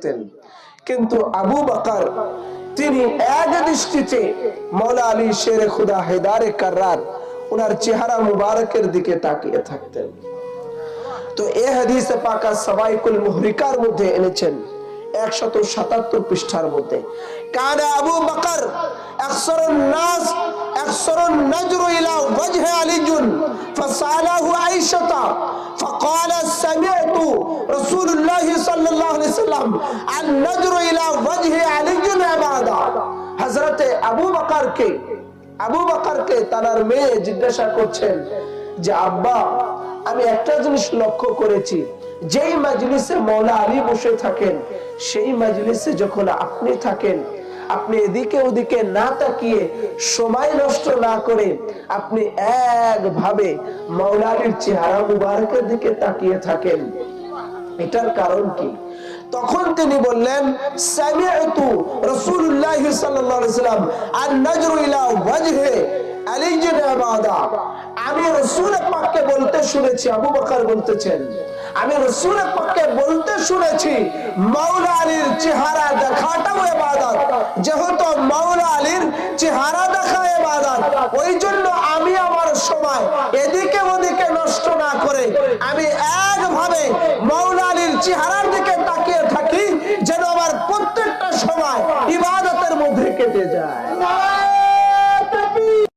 থাকতেন কিন্তু আবু বাকার তিনি এক দৃষ্টিতে মৌলা আলী শেরে খুদা হেদারে কার্রার ওনার চেহারা মুবারকের দিকে তাকিয়ে থাকতেন তো এ হাদিসে পাকা সবাইকুল মুহরিকার মধ্যে এনেছেন একশত সাতাত্তর পৃষ্ঠার মধ্যে কানা আবু বকর আকসরুন নাস আকসরুন নজরু ইলা ওয়াজহ আলিজুন فسأله عائشة فقال سمعت رسول الله সাল্লাম আল নজর ইলা ওয়াজহি আলিয়্যুন ইবাদা হযরতে আবু বকরকে আবু বকরকে তার মেয়ে জিজ্ঞাসা করছেন যে, আব্বা, আমি একটা জিনিস লক্ষ্য করেছি। যেই মাজলিসে মৌলা আলী বসে থাকেন, সেই মাজলিসে যখন আপনি থাকেন, আপনি এদিকে ওদিকে না তাকিয়ে সময় নষ্ট না করে আপনি একভাবে আলীর চেহারা মুবারকের দিকে তাকিয়ে থাকেন। এটার কারণ কি? তখন তিনি বললেন, সামিআতু রাসূলুল্লাহ সাল্লাল্লাহু আলাইহি সাল্লাম আন নাজরু আমি রাসূল পাককে বলতে শুনেছি, আবু বকর বলতেছেন, আমি রাসূল পাককে বলতে শুনেছি, মাওলা আলীর চেহারা দেখাটাও ইবাদত, যেহেতু মাওলা আলীর চেহারা দেখা ইবাদত ওই জন্য আমি আমার সময় এদিকে ওদিকে নষ্ট না করে, আমি একভাবে মাওলা আলীর চেহারা খেতে যায়